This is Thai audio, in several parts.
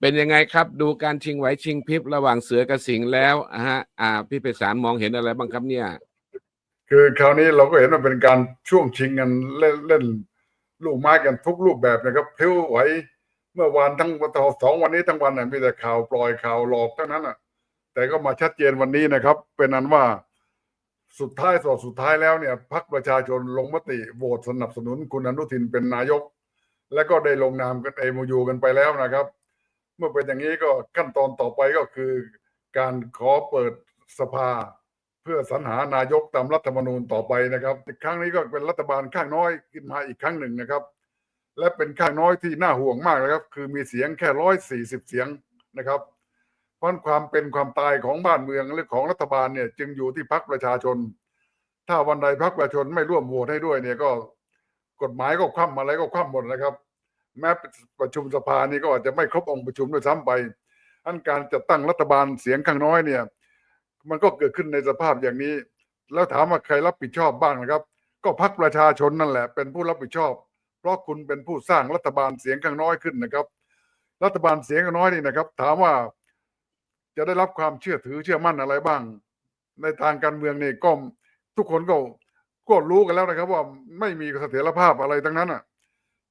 เป็นยังไงครับ ดูการชิงไหวชิงพริบระหว่างเสือกับสิงห์แล้วอะฮะอ่า พี่ไพศาลมองเห็นอะไรบ้างครับเนี่ย คือคราวนี้เราก็เห็นว่าเป็นการช่วงชิงกันเล่นเล่นลูกไม้กันทุกรูปแบบนะครับพลิ้วไหวเมื่อวานทั้งวันสองวันนี้ทั้งวันน่ะมีแต่ข่าวปล่อยข่าวหลอกทั้งนั้นอะ แต่ก็มาชัดเจนวันนี้นะครับ เป็นนั้นว่าสุดท้ายสอดสุดท้ายแล้วเนี่ยพักประชาชนลงมติโหวตสนับสนุนคุณอนุทินเป็นนายก และก็ได้ลงนามกันเอมยูกันไปแล้วนะครับ เมื่อเป็นอย่างนี้ก็ขั้นตอนต่อไปก็คือ การขอเปิดสภา เพื่อสรรหานายกตามรัฐธรรมนูญต่อไปนะครับครั้งนี้ก็เป็นรัฐบาลข้างน้อยขึ้นมาอีกครั้งหนึ่งนะครับ และเป็นข้างน้อยที่น่าห่วงมากนะครับ คือมีเสียงแค่ร้อยสี่สิบเสียงนะครับเพราะความเป็นความตายของบ้านเมืองหรือของรัฐบาลเนี่ยจึงอยู่ที่พักประชาชน ถ้าวันใดพักประชาชนไม่ร่วมโหวตให้ด้วยเนี่ยก็กฎหมายก็คว่ำอะไรก็คว่ำหมดนะครับ แม้ประชุมสภานี่ก็อาจจะไม่ครบองค์ประชุมด้วยซ้ำไปอันการจัดตั้งรัฐบาลเสียงข้างน้อยเนี่ย มันก็เกิดขึ้นในสภาพอย่างนี้ แล้วถามว่าใครรับผิดชอบบ้างนะครับ ก็พักประชาชนนั่นแหละ เป็นผู้รับผิดชอบ เพราะคุณเป็นผู้สร้างรัฐบาลเสียงข้างน้อยขึ้นนะครับ รัฐบาลเสียงข้างน้อยนี่นะครับ ถามว่าจะได้รับความเชื่อถือเชื่อมั่นอะไรบ้าง ในทางการเมืองนี่ก็ทุกคนก็ก็รู้กันแล้วนะครับ ว่าไม่มีเสถียรภาพอะไรทั้งนั้นอะ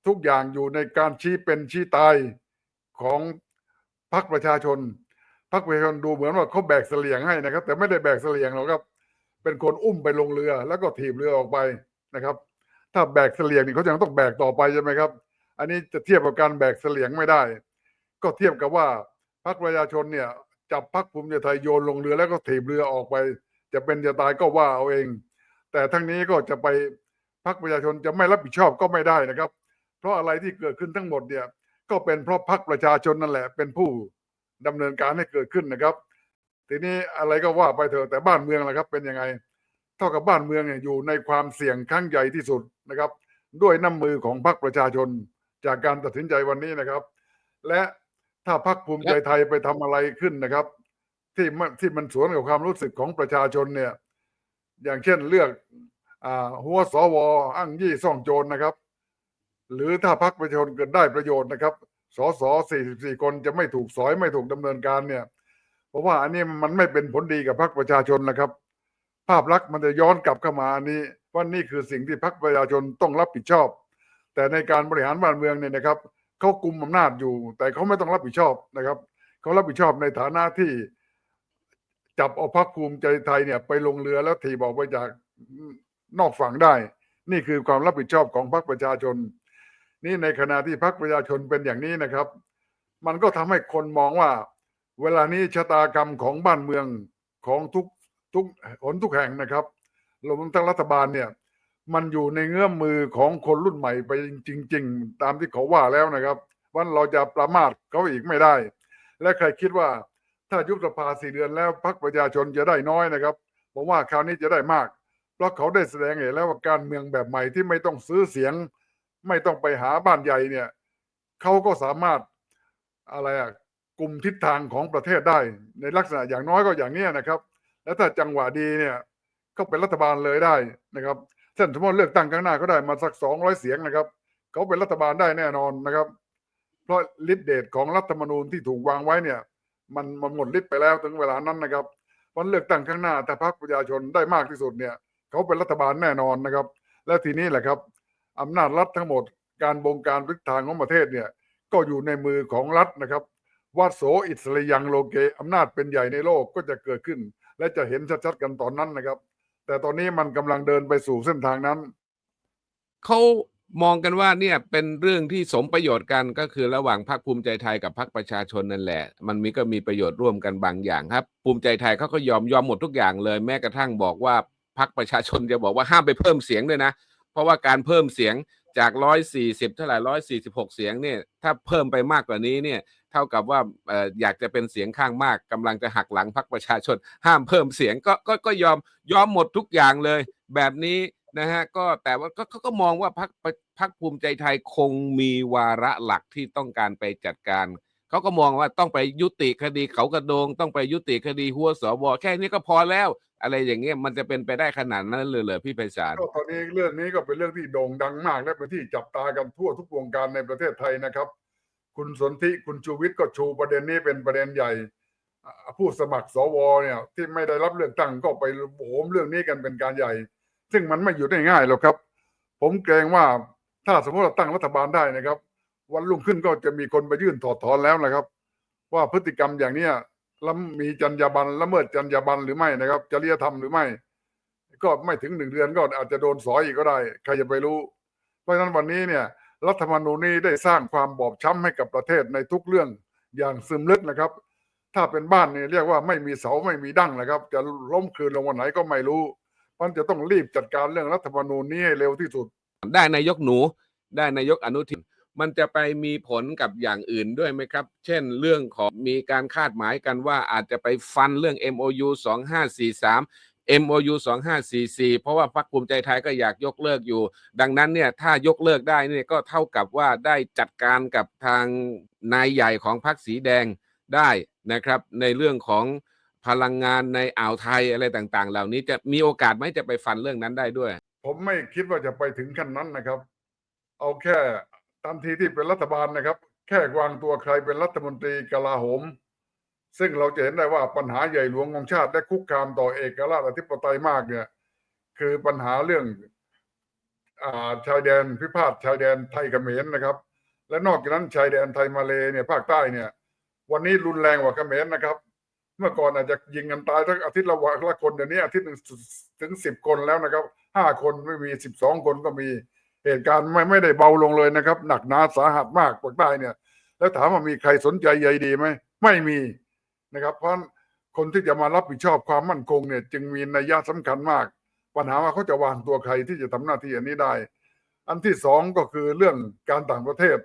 ทุกอย่างอยู่ในการชี้เป็นชี้ตายของพรรคประชาชนพรรคประชาชนดูเหมือนว่าเขาแบกเสลียงให้นะครับ แต่ไม่ได้แบกเสลียงหรอกครับ เป็นคนอุ้มไปลงเรือ แล้วก็ถีบเรือออกไปนะครับ ถ้าแบกเสลียงนี่เขายังต้องแบกต่อไปใช่ไหมครับ อันนี้จะเทียบกับการแบกเสลียงไม่ได้ ก็เทียบกับว่าพรรคประชาชนเนี่ยจับพรรคภูมิใจไทยโยนลงเรือแล้วก็ถีบเรือออกไป จะเป็นจะตายก็ว่าเอาเอง แต่ทั้งนี้ก็จะไปพรรคประชาชนจะไม่รับผิดชอบก็ไม่ได้นะครับ เพราะอะไรที่เกิดขึ้นทั้งหมดเนี่ยก็เป็นเพราะพรรคประชาชนนั่นแหละ เป็นผู้ดำเนินการให้เกิดขึ้นนะครับ ทีนี้อะไรก็ว่าไปเถอะแต่บ้านเมืองละครับ เป็นยังไง เท่ากับบ้านเมืองเนี่ยอยู่ในความเสี่ยงครั้งใหญ่ที่สุดนะครับ ด้วยน้ำมือของพรรคประชาชนจากการตัดสินใจวันนี้นะครับ และถ้าพรรคภูมิใจไทยไปทำอะไรขึ้นนะครับ ที่ที่มันสวนกับความรู้สึกของประชาชนเนี่ย อย่างเช่นเลือกอหัวสวอ้างยี่ซ่องโจรนะครับ หรือถ้าพรรคประชาชนเกิดได้ประโยชน์นะครับสส44คนจะไม่ถูกสอยไม่ถูกดำเนินการเนี่ยเพราะว่าอันนี้มันไม่เป็นผลดีกับพรรคประชาชนนะครับ ภาพลักษณ์มันจะย้อนกลับเข้ามาอันนี้ว่านี่คือสิ่งที่พรรคประชาชนต้องรับผิดชอบ แต่ในการบริหารบ้านเมืองเนี่ยนะครับเขากุมอำนาจอยู่ แต่เขาไม่ต้องรับผิดชอบนะครับเขารับผิดชอบในฐานะที่จับเอาพรรคภูมิใจไทยเนี่ยไปลงเรือแล้วถีบออกไปจากนอกฝั่งได้ นี่คือความรับผิดชอบของพรรคประชาชน นี่ในขณะที่พรรคประชาชนเป็นอย่างนี้นะครับ มันก็ทำให้คนมองว่า เวลานี้ชะตากรรมของบ้านเมืองของทุกทุกหนทุกแห่งนะครับรวมทั้งรัฐบาลเนี่ย มันอยู่ในเงื้อมมือของคนรุ่นใหม่ไปจริง ๆ ตามที่เขาว่าแล้วนะครับวันเราจะประมาทเขาอีกไม่ได้ และใครคิดว่าถ้ายุบสภาสี่เดือนแล้วพรรคประชาชนจะได้น้อยนะครับผมว่าคราวนี้จะได้มาก เพราะเขาได้แสดงเห็นแล้วว่าการเมืองแบบใหม่ที่ไม่ต้องซื้อเสียง ไม่ต้องไปหาบ้านใหญ่เนี่ยเขาก็สามารถอะไรอะกลุ่มทิศทางของประเทศได้ ในลักษณะอย่างน้อยก็อย่างนี้นะครับ แล้วถ้าจังหวะดีเนี่ยก็เป็นรัฐบาลเลยได้นะครับเช่นสมมติเลือกตั้งครั้งหน้าก็ได้มาสักสองร้อยเสียงนะครับเขาเป็นรัฐบาลได้แน่นอนนะครับ เพราะฤทธิเดชของรัฐธรรมนูญที่ถูกวางไว้เนี่ยมันมันหมดฤทธิ์ไปแล้วถึงเวลานั้นนะครับวันเลือกตั้งข้างหน้าถ้าพรรคประชาชนได้มากที่สุดเนี่ยเขาเป็นรัฐบาลแน่นอนนะครับ และทีนี้แหละครับ อำนาจรัฐทั้งหมด การบงการทิศทางของประเทศเนี่ยก็อยู่ในมือของรัฐนะครับวัดโสอิสริยังโลเกอำนาจเป็นใหญ่ในโลกก็จะเกิดขึ้น และจะเห็นชัดๆกันตอนนั้นนะครับ แต่ตอนนี้มันกำลังเดินไปสู่เส้นทางนั้น เขามองกันว่าเนี่ยเป็นเรื่องที่สมประโยชน์กันก็คือระหว่างพรรคภูมิใจไทยกับพรรคประชาชนนั่นแหละ มันมีก็มีประโยชน์ร่วมกันบางอย่างครับ ภูมิใจไทยเขาก็ยอมยอมหมดทุกอย่างเลย แม้กระทั่งบอกว่าพรรคประชาชนจะบอกว่าห้ามไปเพิ่มเสียงด้วยนะ ราะว่าการเพิ่มเสียงจากร้อยสี่สิบเท่าไหร่ร้อยสี่สิบหกเสียงเนี่ยถ้าเพิ่มไปมากกว่านี้เนี่ยเท่ากับว่าอออยากจะเป็นเสียงข้างมากกำลังจะหักหลังพรรคประชาชน ห้ามเพิ่มเสียงก็ก็ก็ยอมยอมหมดทุกอย่างเลย แบบนี้นะฮะก็แต่ว่าก็เขาก็มองว่าพรรคพรรคภูมิใจไทยคงมีวาระหลักที่ต้องการไปจัดการ เขาก็มองว่าต้องไปยุติคดีเขากระโดง ต้องไปยุติคดีหัวสวแค่นี้ก็พอแล้ว อะไรอย่างเงี้ยมันจะเป็นไปได้ขนาดนั้นเลยเหรอพี่ไพศาลก็ตอนนี้เรื่องนี้ก็เป็นเรื่องที่โด่งดังมาก และเป็นที่จับตากันทั่วทุกวงการในประเทศไทยนะครับ คุณสนธิคุณชูวิทย์ก็ชูประเด็นนี้เป็นประเด็นใหญ่ ผู้สมัครสวเนี่ยที่ไม่ได้รับเลือกตั้งก็ไปโหมเรื่องนี้กันเป็นการใหญ่ ซึ่งมันไม่หยุดได้ง่ายหรอกครับ ผมเกรงว่าถ้าสมมติเราตั้งรัฐบาลได้นะครับ วันรุ่งขึ้นก็จะมีคนไปยื่นถอดถอนแล้วนะครับ ว่าพฤติกรรมอย่างเนี้ยล้ำมีจรรยาบรรณละเมิดจรรยาบรรณหรือไม่นะครับจริยธรรมหรือไม่ ก็ไม่ถึงหนึ่งเดือนก็อาจจะโดนสอยอีกก็ได้ใครจะไปรู้ เพราะฉะนั้นวันนี้เนี่ยรัฐธรรมนูญนี้ได้สร้างความบอบช้ำให้กับประเทศในทุกเรื่องอย่างซึมลึกนะครับ ถ้าเป็นบ้านเนี่ยเรียกว่าไม่มีเสาไม่มีดั้งนะครับ จะล้มคืนลงวันไหนก็ไม่รู้มันจะต้องรีบจัดการเรื่องรัฐธรรมนูญนี้ให้เร็วที่สุด ได้นายกหนู ได้นายกอนุทิน มันจะไปมีผลกับอย่างอื่นด้วยไหมครับ เช่นเรื่องของมีการคาดหมายกันว่าอาจจะไปฟันเรื่อง MOU 2543 MOU 2544 เพราะว่าพรรคภูมิใจไทยก็อยากยกเลิกอยู่ ดังนั้นเนี่ยถ้ายกเลิกได้เนี่ยก็เท่ากับว่าได้จัดการกับทางนายใหญ่ของพรรคสีแดงได้นะครับ ในเรื่องของพลังงานในอ่าวไทยอะไรต่างๆ เหล่านี้จะมีโอกาสไหมจะไปฟันเรื่องนั้นได้ด้วย ผมไม่คิดว่าจะไปถึงขั้นนั้นนะครับ เอาแค่ ทันทีที่เป็นรัฐบาลนะครับ แค่วางตัวใครเป็นรัฐมนตรีกลาโหม ซึ่งเราจะเห็นได้ว่าปัญหาใหญ่หลวงของชาติและคุกคามต่อเอกราชอธิปไตยมากเนี่ย คือปัญหาเรื่องอาชายแดนพิพาทชายแดนไทยเขมรนะครับ และนอกจากนั้นชายแดนไทยมาเลเนี่ยภาคใต้เนี่ย วันนี้รุนแรงกว่าเขมรนะครับ เมื่อก่อนอาจจะยิงกันตายทั้งอาทิตย์ละวันละคนเดี๋ยวนี้อาทิตย์หนึ่งถึงสิบคนแล้วนะครับห้าคนไม่มีสิบสองคนก็มี เหตุการณ์ไม่ไม่ได้เบาลงเลยนะครับ หนักหนาสาหัสมากภาคใต้เนี่ย แล้วถามว่ามีใครสนใจใยดีไหมไม่มีนะครับ เพราะคนที่จะมารับผิดชอบความมั่นคงเนี่ย จึงมีนัยยะสำคัญมาก ปัญหาว่าเขาจะวางตัวใครที่จะทำหน้าที่อันนี้ได้ อันที่สองก็คือเรื่องการต่างประเทศ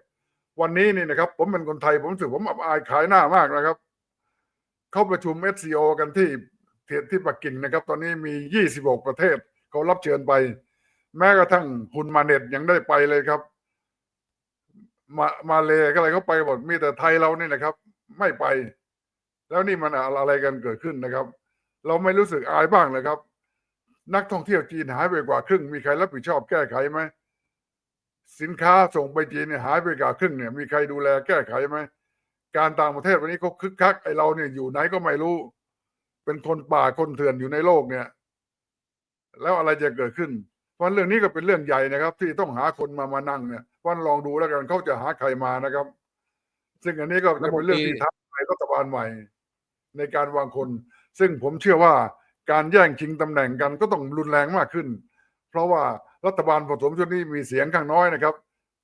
วันนี้นี่นะครับ ผมเป็นคนไทยผมรู้สึกผมอับอายขายหน้ามากนะครับเข้าประชุม SCO กันที่ที่ที่ปักกิ่งนะครับ ตอนนี้มี 26 ประเทศเขารับเชิญไป แม้กระทั่งคุณมาเน็ตยังได้ไปเลยครับ มามาเลยก็อะไรเขาไปหมดมีแต่ไทยเรานี่นะครับ ไม่ไป แล้วนี่มันอะไรกันเกิดขึ้นนะครับ เราไม่รู้สึกอายบ้างเลยครับ นักท่องเที่ยวจีนหายไปกว่าครึ่ง มีใครรับผิดชอบแก้ไขไหมสินค้าส่งไปจีนเนี่ยหายไปกว่าครึ่งเนี่ย มีใครดูแลแก้ไขไหมการต่างประเทศวันนี้เขาคึกคักไอเราเนี่ยอยู่ไหนก็ไม่รู้ เป็นคนป่าคนเถื่อนอยู่ในโลกเนี่ย แล้วอะไรจะเกิดขึ้น เพราะเรื่องนี้ก็เป็นเรื่องใหญ่นะครับ ที่ต้องหาคนมามานั่งเนี่ยวันลองดูแล้วกันเขาจะหาใครมานะครับ ซึ่งอันนี้ก็จะเป็นเรื่องที่ท้าทายรัฐบาลใหม่ ในการวางคน ซึ่งผมเชื่อว่าการแย่งชิงตำแหน่งกันก็ต้องรุนแรงมากขึ้น เพราะว่ารัฐบาลผสมชุดนี้มีเสียงข้างน้อยนะครับ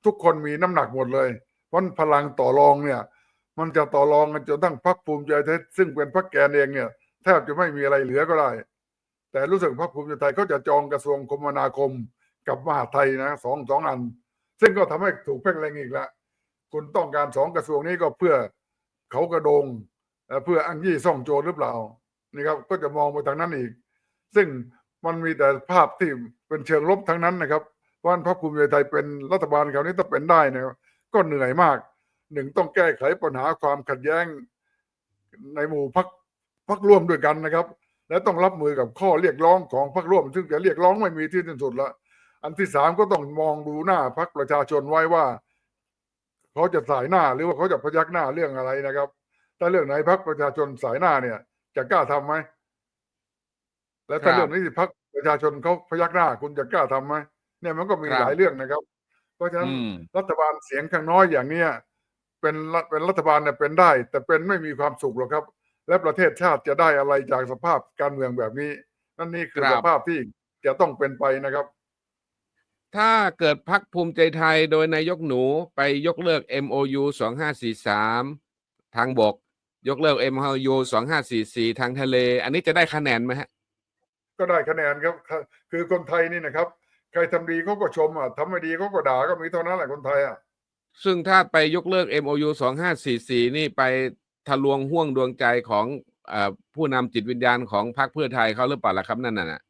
ทุกคนมีน้ำหนักหมดเลย เพราะพลังต่อรองเนี่ย มันจะต่อรองกันจนทั้งพรรคภูมิใจไทยซึ่งเป็นพรรคแกนเองเนี่ยแทบจะไม่มีอะไรเหลือก็ได้ แต่รู้สึกพรรคภูมิใจไทยเขาจะจองกระทรวงคมนาคมกับมหาไทยนะสองสองอัน ซึ่งก็ทำให้ถูกเพ่งเล็งอีกล้วคุณต้องการสองกระทรวงนี้ก็เพื่อเขากระโดง เพื่ออังยี่ซ่องโจรหรือเปล่านี่ครับก็จะมองไปทางนั้นอีก ซึ่งมันมีแต่ภาพที่เป็นเชิงลบทั้งนั้นนะครับเพรานพรรคภูมิใจไทยเป็นรัฐบาลคราวนี้ถ้าเป็นได้นะครับก็เหนื่อยมากหนึ่งต้องแก้ไขปัญหาความขัดแย้งในหมู่พักพักร่วมด้วยกันนะครับ และต้องรับมือกับข้อเรียกร้องของพักร่วม ซึ่งจะเรียกร้องไม่มีที่สิ้นสุดละอันที่สามก็ต้องมองดูหน้าพักประชาชนไว้ว่าเขาจะสายหน้าหรือว่าเขาจะพยักหน้าเรื่องอะไรนะครับ ถ้าเรื่องไหนพักประชาชนสายหน้าเนี่ย จะกล้าทำไหมและถ้าครับเรื่องนี้พักประชาชนเขาพยักหน้า คุณจะกล้าทำไหมเนี่ยมันก็มีครับหลายเรื่องนะครับ เพราะฉะนั้นอืมรัฐบาลเสียงข้างน้อยอย่างเนี้ยเป็นรัฐเป็นรัฐบาลเนี่ยเป็นได้ แต่เป็นไม่มีความสุขหรอกครับ และประเทศชาติจะได้อะไรจากสภาพการเมืองแบบนี้ นั่นนี่คือครับ สภาพที่จะต้องเป็นไปนะครับ ถ้าเกิดพักภูมิใจไทยโดยนายกหนูไปยกเลิก MOU 2543 ทางบก ยกเลิก MOU 2544 ทางทะเล อันนี้จะได้คะแนนไหมฮะ ก็ได้คะแนนครับคือคือคนไทยนี่นะครับ ใครทำดีเขาก็ชมอะทำไม่ดีเขาก็ด่าก็มีเท่านั้นแหละคนไทยอะซึ่งถ้าไปยกเลิก MOU 2544 นี่ไป ทะลวงห่วงดวงใจของอผู้นำจิตวิญญาณของพรรคเพื่อไทยเขาหรือเปล่าล่ะครับนั่นน่ะ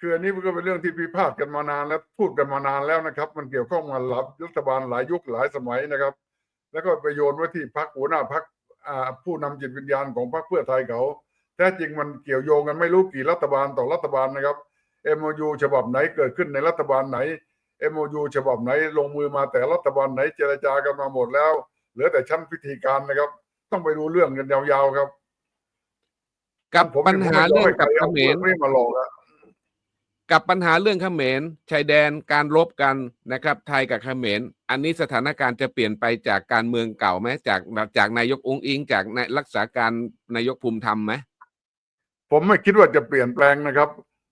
คืออันนี้มันก็เป็นเรื่องที่พิพาทกันมานานแล้วพูดกันมานานแล้วนะครับ มันเกี่ยวข้องมาหลับรัฐบาลหลายยุคหลายสมัยนะครับ แล้วก็ไปโยนไว้ที่พักหัวหน้าพักผู้นำจิตวิญญาณของพรรคเพื่อไทยเขาแท้จริงมันเกี่ยวโยงกันไม่รู้กี่รัฐบาลต่อรัฐบาลนะครับ MOU ฉบับไหนเกิดขึ้นในรัฐบาลไหน MOU ฉบับไหนลงมือมาแต่รัฐบาลไหนเจรจากันมาหมดแล้ว เหลือแต่ชั้นพิธีการนะครับ ต้องไปดูเรื่องกันยาวๆครับ กับผมปัญหาเรื่องกับเขมรไม่มาหลอกอะกับปัญหาเรื่องเขมรชายแดนการรบกันนะครับ ไทยกับเขมรอันนี้สถานการณ์จะเปลี่ยนไปจากการเมืองเก่าไหมจากจากนายกองค์อิง จากนายรักษาการนายกภูมิธรรมไหมผมไม่คิดว่าจะเปลี่ยนแปลงนะครับ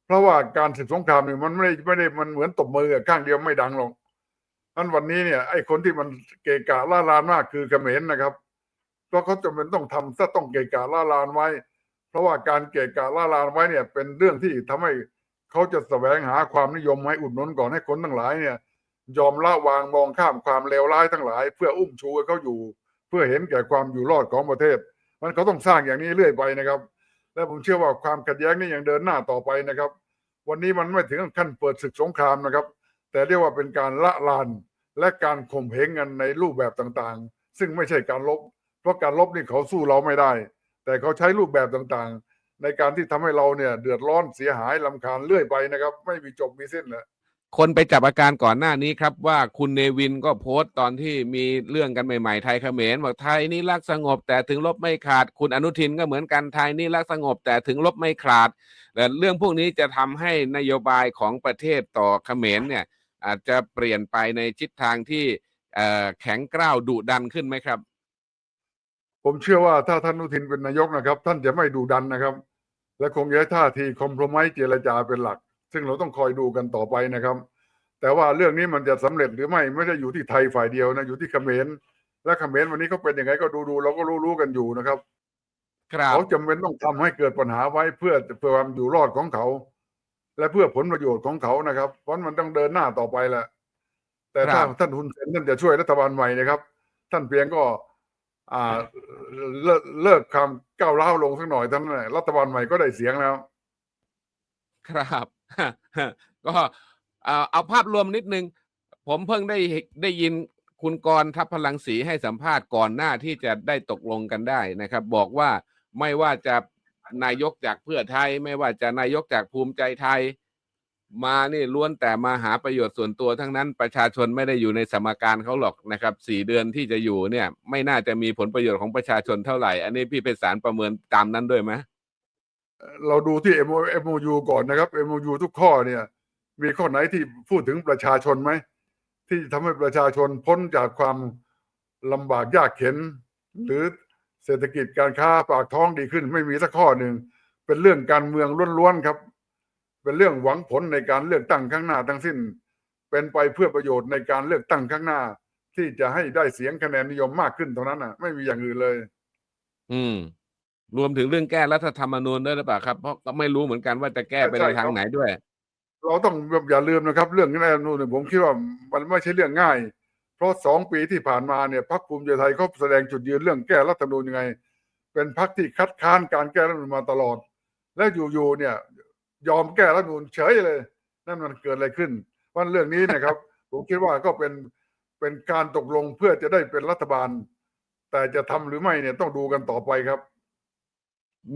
เพราะว่าการศึกสงครามนี่มันไม่ได้ไม่ได้มันเหมือนตบมืออะข้างเดียวไม่ดังหรอกนั้นวันนี้เนี่ยไอ้คนที่มันเกะกะล่าลานมากคือเขมรนะครับ เพราะเขาจำเป็นต้องทำซะต้องเกะกะล่าลานไว้ เพราะว่าการเกะกะล่าลานไว้เนี่ย เป็นเรื่องที่ทำให้เขาจะแสวงหาความนิยมให้อุดหนุนก่อนให้คนทั้งหลายเนี่ย ยอมละวางมองข้ามความเลวร้ายทั้งหลาย เพื่ออุ้มชูเขาอยู่ เพื่อเห็นแก่ความอยู่รอดของประเทศ มันเขาต้องสร้างอย่างนี้เรื่อยไปนะครับ และผมเชื่อว่าความขัดแย้งนี่ยังเดินหน้าต่อไปนะครับ วันนี้มันไม่ถึงขั้นเปิดศึกสงครามนะครับ แต่เรียกว่าเป็นการละลานและการข่มเหงกันในรูปแบบต่างๆ ซึ่งไม่ใช่การลบ เพราะการลบนี่เขาสู้เราไม่ได้ แต่เขาใช้รูปแบบต่างๆ ในการที่ทำให้เราเนี่ยเดือดร้อนเสียหายลำคาญเรื่อยไปนะครับ ไม่มีจบมีสิ้นเลยคนไปจับอาการก่อนหน้านี้ครับว่าคุณเนวินก็โพสต์ตอนที่มีเรื่องกันใหม่ๆไทยเขมรบอกไทยนี่รักสงบ แต่ถึงลบไม่ขาด คุณอนุทินก็เหมือนกันไทยนี่รักสงบ แต่ถึงลบไม่ขาดแต่เรื่องพวกนี้จะทำให้นโยบายของประเทศต่อเขมรเนี่ยอาจจะเปลี่ยนไปในทิศทางที่แข็งกร้าวดุดันขึ้นไหมครับ ผมเชื่อว่าถ้าท่านอนุทินเป็นนายกนะครับ ท่านจะไม่ดูดันนะครับ และคงจะใช้ท่าทีคอมโพรไมเจรจาเป็นหลัก ซึ่งเราต้องคอยดูกันต่อไปนะครับ แต่ว่าเรื่องนี้มันจะสำเร็จหรือไม่ไม่ได้อยู่ที่ไทยฝ่ายเดียวนะอยู่ที่เขมรและเขมรวันนี้เขาเป็นยังไงก็ดูดูๆเราก็รู้รู้ๆกันอยู่นะครับครับเขาจำเป็นต้องทำให้เกิดปัญหาไว้เพื่อเพื่อความอยู่รอดของเขา และเพื่อผลประโยชน์ของเขานะครับ เพราะมันต้องเดินหน้าต่อไปแหละแต่ถ้าครับท่านฮุนเซนท่านจะช่วยรัฐบาลใหม่นะครับ ท่านเพียงก็อ่า เลิกเลิกคำก้าวร้าวลงสักหน่อยท่านนนแหละรัฐบาลใหม่ก็ได้เสียงแล้ว ครับก็เอาภาพรวมนิดนึง ผมเพิ่งได้ได้ยินคุณกรทัพพลังศรีให้สัมภาษณ์ก่อนหน้าที่จะได้ตกลงกันได้นะครับ บอกว่าไม่ว่าจะนายกจากเพื่อไทย ไม่ว่าจะนายกจากภูมิใจไทย มานี่ล้วนแต่มาหาประโยชน์ส่วนตัวทั้งนั้นประชาชนไม่ได้อยู่ในสมการเขาหรอกนะครับสี่เดือนที่จะอยู่เนี่ย ไม่น่าจะมีผลประโยชน์ของประชาชนเท่าไหร่ อันนี้พี่เพชรสารประเมินตามนั้นด้วยไหมเราดูที่ MOU ก่อนนะครับ MOU ทุกข้อเนี่ย มีข้อไหนที่พูดถึงประชาชนไหม ที่ทำให้ประชาชนพ้นจากความลำบากยากเข็น หรือเศรษฐกิจการค้าปากท้องดีขึ้น ไม่มีสักข้อหนึ่ง เป็นเรื่องการเมืองล้วนๆครับ เป็นเรื่องหวังผลในการเลือกตั้งข้างหน้าทั้งสิ้น เป็นไปเพื่อประโยชน์ในการเลือกตั้งข้างหน้า ที่จะให้ได้เสียงคะแนนนิยมมากขึ้นเท่านั้นอะ ไม่มีอย่างอื่นเลย อืม รวมถึงเรื่องแก้รัฐธรรมนูญด้วยหรือเปล่าครับ เพราะก็ไม่รู้เหมือนกันว่าจะแก้ไปในใช่ครับทางไหนด้วย เราต้องอย่าลืมนะครับ เรื่องนี้นะนู่นผมคิดว่ามันไม่ใช่เรื่องง่าย เพราะสองปีที่ผ่านมาเนี่ยพรรคภูมิใจไทยเขาแสดงจุดยืนเรื่องแก้รัฐธรรมนูญยังไง เป็นพรรคที่คัดค้านการแก้รัฐธรรมนูญมาตลอด และอยู่ๆเนี่ย ยอมแก้รัฐธรรมนูญเฉยเลย นั่นมันเกิดอะไรขึ้นวันเรื่องนี้นะครับ ผมคิดว่าก็เป็นเป็นการตกลงเพื่อจะได้เป็นรัฐบาล แต่จะทำหรือไม่เนี่ยต้องดูกันต่อไปครับ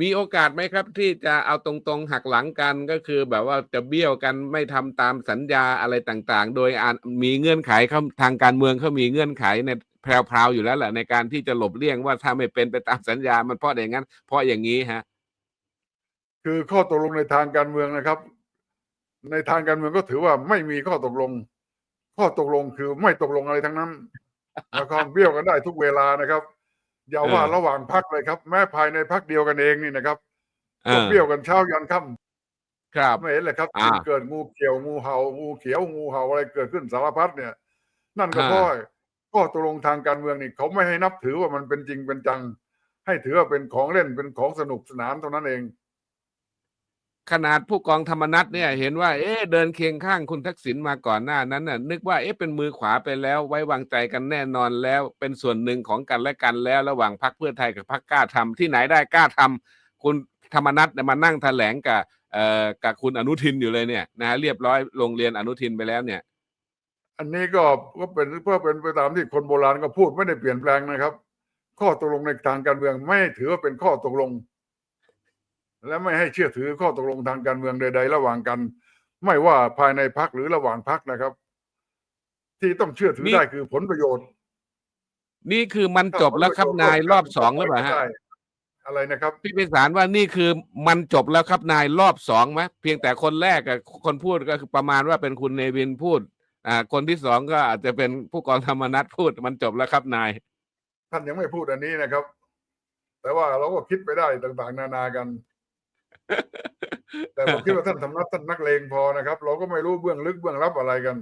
มีโอกาสไหมครับ ที่จะเอาตรงๆหักหลังกันก็คือ แบบว่าจะเบี้ยวกันไม่ทำตามสัญญาอะไรต่างๆ โดยอานมีเงื่อนไขเขาทางการเมืองเขามีเงื่อนไขในแพรวๆอยู่แล้วแหละในการที่จะหลบเลี่ยงว่าถ้าไม่เป็นไปตามสัญญามันเพราะอย่างนั้น เพราะอย่างนี้ฮะ คือข้อตกลงในทางการเมืองนะครับ ในทางการเมืองก็ถือว่าไม่มีข้อตกลง ข้อตกลงคือไม่ตกลงอะไรทั้งนั้นแล้วก็เบี้ยวกันได้ทุกเวลานะครับ อย่าว่าเออระหว่างพักเลยครับ แม้ภายในพักเดียวกันเองนี่นะครับเอก็อเบี้ยวกันเช้ายันค่ครับำไม่เห็นเลยครับอ่าเกิดงูเขียวงูเห่างูเขียวงูเห่าอะไรเกิดขึ้นสารพัดเนี่ย นั่นก็เพราะข้อตกลงทางการเมืองนี่เขาไม่ให้นับถือว่ามันเป็นจริงเป็นจัง ให้ถือว่าเป็นของเล่นเป็นของสนุกสนานเท่านั้นเอง ขนาดผู้กองธรรมนัฐเนี่ย เห็นว่า เอ๊ะเดินเคียงข้างคุณทักษิณมาก่อนหน้านั้นน่ะ นึกว่าเอ๊ะเป็นมือขวาไปแล้วไว้วางใจกันแน่นอนแล้ว เป็นส่วนหนึ่งของกันและกันแล้วระหว่างพรรคเพื่อไทยกับพรรคกล้าทำที่ไหนได้กล้าทำคุณธรรมนัฐเนี่ยมานั่งแถลงกับเอ่อกับคุณอนุทินอยู่เลยเนี่ยนะฮะเรียบร้อยโรงเรียนอนุทินไปแล้วเนี่ย อันนี้ก็ก็เป็นเพื่อเป็นไปตามที่คนโบราณก็พูดไม่ได้เปลี่ยนแปลงนะครับ ข้อตกลงในทางการเมืองไม่ถือว่าเป็นข้อตกลง และไม่ให้เชื่อถือข้อตกลงทางการเมืองใด ๆ ระหว่างกัน ไม่ว่าภายในพักหรือระหว่างพักนะครับ ที่ต้องเชื่อถือมีได้คือผลประโยชน์ นี่คือมันจบแล้วครับนายรอบสองหรือเปล่าฮะได้อะไรนะครับพี่พิสารว่านี่คือมันจบแล้วครับนายรอบสองไหมเพียงแต่คนแรกอะคนพูดก็คือประมาณว่าเป็นคุณเนวินพูดอ่าคนที่สองก็อาจจะเป็นผู้กองธรรมนัฐพูด มันจบแล้วครับนาย ท่านยังไม่พูดอันนี้นะครับ แต่ว่าเราก็คิดไปได้ต่างๆ นานากัน แต่ผมคิดว่าท่านทำนัดท่านนักเลงพอนะครับ เราก็ไม่รู้เบื้องลึกเบื้องลับอะไรกัน